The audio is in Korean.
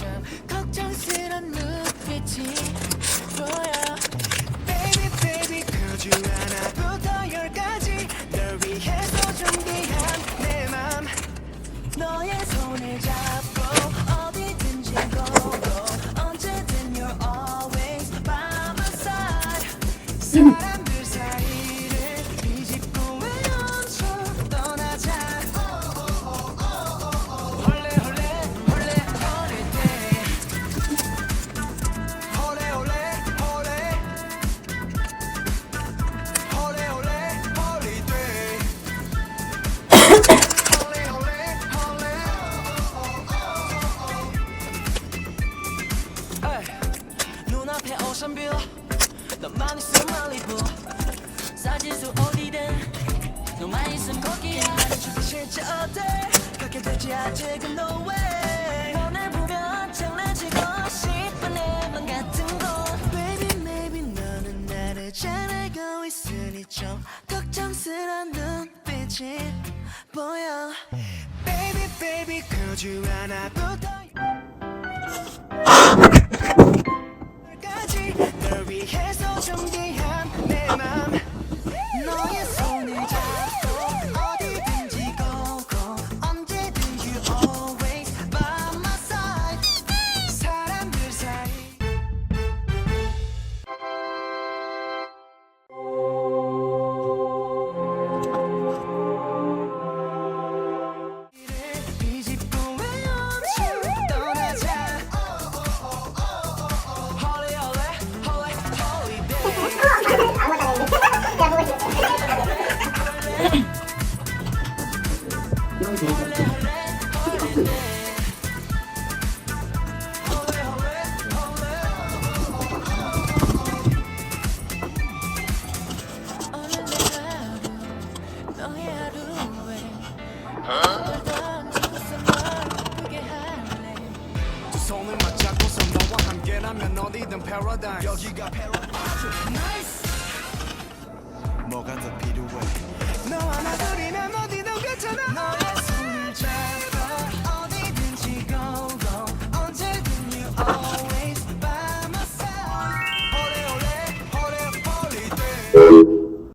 좀 걱정스런 눈빛이 보여. Baby baby 그중 하나부터 열까지 널 위해서 준비한 내 맘 너의 손을 잡고 어디든지 go go 언제든 you're always by my side. 사랑 앞에 오션뷰. 너만 있음 말리부 사진수 어디든. 너만 있음 거기야 나는 죽기 싫지 어때? 그렇게 되지 아직은 no way. 너를 보면 장난치고 싶어 내맘 같은 거. Baby maybe 너는 나를 잘 알고 있으니 좀 걱정스런 눈빛이 보여. Baby baby 그주 하나보다 여기가 paradise 뭐가 더